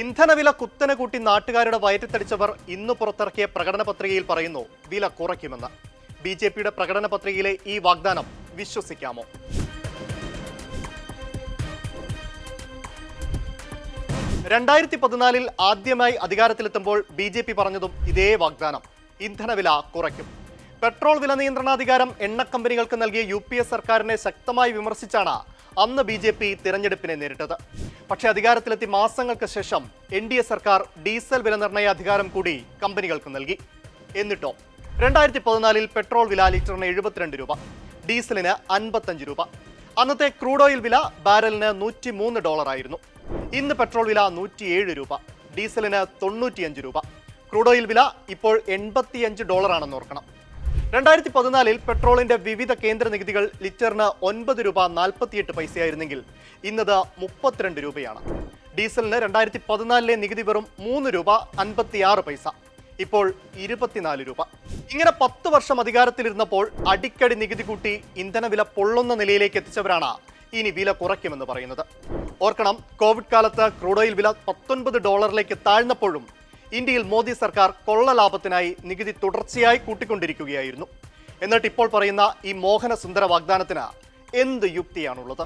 ഇന്ധനവില കുത്തനെ കൂട്ടി നാട്ടുകാരുടെ വയറ്റിത്തടിച്ചവർ ഇന്ന് പുറത്തിറക്കിയ പ്രകടന പത്രികയിൽ പറയുന്നു വില കുറയ്ക്കുമെന്ന്. ബി ജെ പിയുടെ പ്രകടന പത്രികയിലെ ഈ വാഗ്ദാനം വിശ്വസിക്കാമോ? രണ്ടായിരത്തി പതിനാലിൽ ആദ്യമായി അധികാരത്തിലെത്തുമ്പോൾ ബി ജെ പി പറഞ്ഞതും ഇതേ വാഗ്ദാനം ഇന്ധനവില കുറയ്ക്കും. പെട്രോൾ വില നിയന്ത്രണാധികാരം എണ്ണക്കമ്പനികൾക്ക് നൽകിയ യു പി എ സർക്കാരിനെ ശക്തമായി വിമർശിച്ചാണ് അന്ന് ബി ജെ പി തിരഞ്ഞെടുപ്പിനെ നേരിട്ടത്. പക്ഷേ അധികാരത്തിലെത്തി മാസങ്ങൾക്ക് ശേഷം എൻ ഡി എ സർക്കാർ ഡീസൽ വില നിർണയ അധികാരം കൂടി കമ്പനികൾക്ക് നൽകി. എന്നിട്ടോ രണ്ടായിരത്തി പതിനാലിൽ പെട്രോൾ വില ലിറ്ററിന് എഴുപത്തിരണ്ട് രൂപ ഡീസലിന് അൻപത്തഞ്ച് രൂപ. അന്നത്തെ ക്രൂഡ് ഓയിൽ വില ബാരലിന് നൂറ്റി മൂന്ന് ഡോളർ ആയിരുന്നു. ഇന്ന് പെട്രോൾ വില നൂറ്റിയേഴ് രൂപ ഡീസലിന് തൊണ്ണൂറ്റിയഞ്ച് രൂപ. ക്രൂഡ് ഓയിൽ വില ഇപ്പോൾ എൺപത്തിയഞ്ച് ഡോളറാണെന്ന് ഓർക്കണം. രണ്ടായിരത്തി പതിനാലിൽ പെട്രോളിന്റെ വിവിധ കേന്ദ്ര നികുതികൾ ലിറ്ററിന് ഒൻപത് രൂപ നാൽപ്പത്തിയെട്ട് പൈസയായിരുന്നെങ്കിൽ ഇന്നത് മുപ്പത്തിരണ്ട് രൂപയാണ്. ഡീസലിന് രണ്ടായിരത്തി പതിനാലിലെ നികുതി വെറും മൂന്ന് രൂപ അൻപത്തിയാറ് പൈസ. ഇപ്പോൾ ഇരുപത്തിനാല് രൂപ. ഇങ്ങനെ പത്ത് വർഷം അധികാരത്തിലിരുന്നപ്പോൾ അടിക്കടി നികുതി കൂട്ടി ഇന്ധനവില പൊള്ളുന്ന നിലയിലേക്ക് എത്തിച്ചവരാണ് ഇനി വില കുറയ്ക്കുമെന്ന് പറയുന്നത്. ഓർക്കണം കോവിഡ് കാലത്ത് ക്രൂഡ് ഓയിൽ വില പത്തൊൻപത് ഡോളറിലേക്ക് താഴ്ന്നപ്പോഴും ഇന്ത്യയിൽ മോദി സർക്കാർ കൊള്ള ലാഭത്തിനായി നികുതി തുടർച്ചയായി കൂട്ടിക്കൊണ്ടിരിക്കുകയായിരുന്നു. എന്നിട്ട് ഇപ്പോൾ പറയുന്ന ഈ മോഹന സുന്ദര വാഗ്ദാനത്തിന് എന്ത് യുക്തിയാണുള്ളത്?